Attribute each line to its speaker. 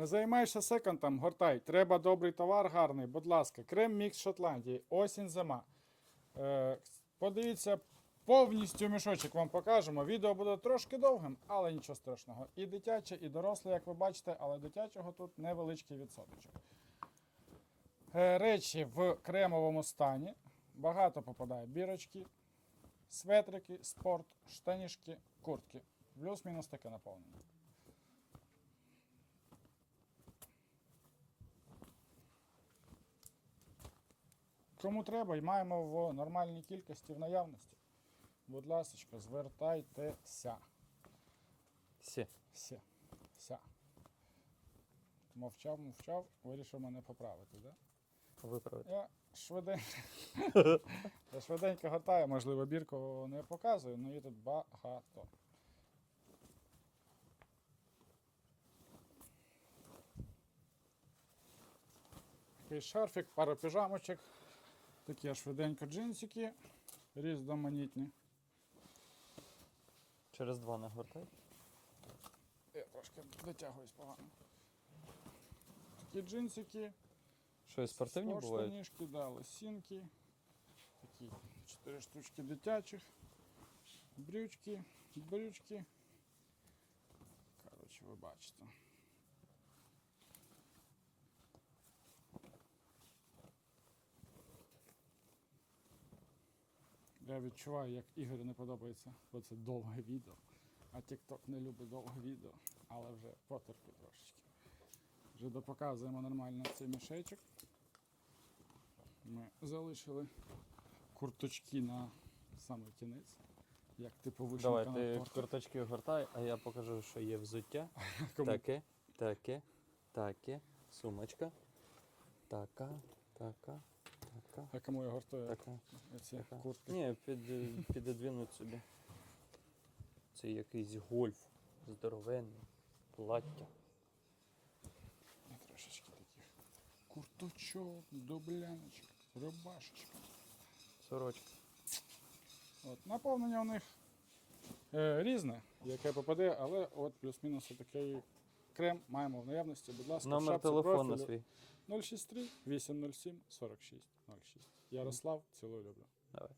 Speaker 1: Не займайся секондом, гортай. Треба добрий товар, гарний, будь ласка. Крем мікс Шотландії. Осінь зима. Е, подивіться, повністю мішочок вам покажемо. Відео буде трошки довгим, але нічого страшного. І дитяче, і доросле, як ви бачите, але дитячого тут невеличкий відсоточок. Е, речі в кремовому стані. Багато попадає бірочки, светрики, спорт, штанішки, куртки. Плюс-мінус таке наповнення. Кому треба і маємо в нормальній кількості в наявності. Будь ласка, звертайтеся.
Speaker 2: Все.
Speaker 1: Все. Ся. Мовчав, мовчав, вирішив мене поправити, да?
Speaker 2: Виправити.
Speaker 1: Я швиденько. Я швиденько гортаю, можливо, бірку не показую, але її тут багато. Такий шарфік, пара піжамочок. Такі швиденько джинсики, різноманітні.
Speaker 2: Через два не гортай.
Speaker 1: Я трошки дотягуюсь погано. Такі джинсики.
Speaker 2: Що, і спортивні бувають?
Speaker 1: Штанішки, да, лосінки. Такі чотири штучки дитячих. Брючки, брючки. Коротше, ви бачите. Я відчуваю, як Ігорю не подобається, бо це довге відео. А TikTok не любить довге відео, але вже потерпи трошечки. Вже допоказуємо нормально цей мішечок. Ми залишили курточки на самий кінець. Як типу вишенка
Speaker 2: Давай, ти
Speaker 1: торті.
Speaker 2: карточки гортай, а я покажу, що є взуття. Таке, таке, таке, сумочка. Така, така,
Speaker 1: А кому я гортую
Speaker 2: така.
Speaker 1: ці
Speaker 2: така.
Speaker 1: куртки?
Speaker 2: Ні, під, підодвинуть собі. Це якийсь гольф. Здоровенний. Плаття.
Speaker 1: І Трошечки таких курточок, дубляночок, рубашечка.
Speaker 2: Сорочка.
Speaker 1: От, наповнення у них е, різне, яке попаде, але от плюс-мінус такий крем маємо в наявності. Будь ласка,
Speaker 2: Номер
Speaker 1: шапці
Speaker 2: телефону
Speaker 1: профілю
Speaker 2: свій.
Speaker 1: 063 807 46 06. Ярослав, цілую люблю.
Speaker 2: Давай.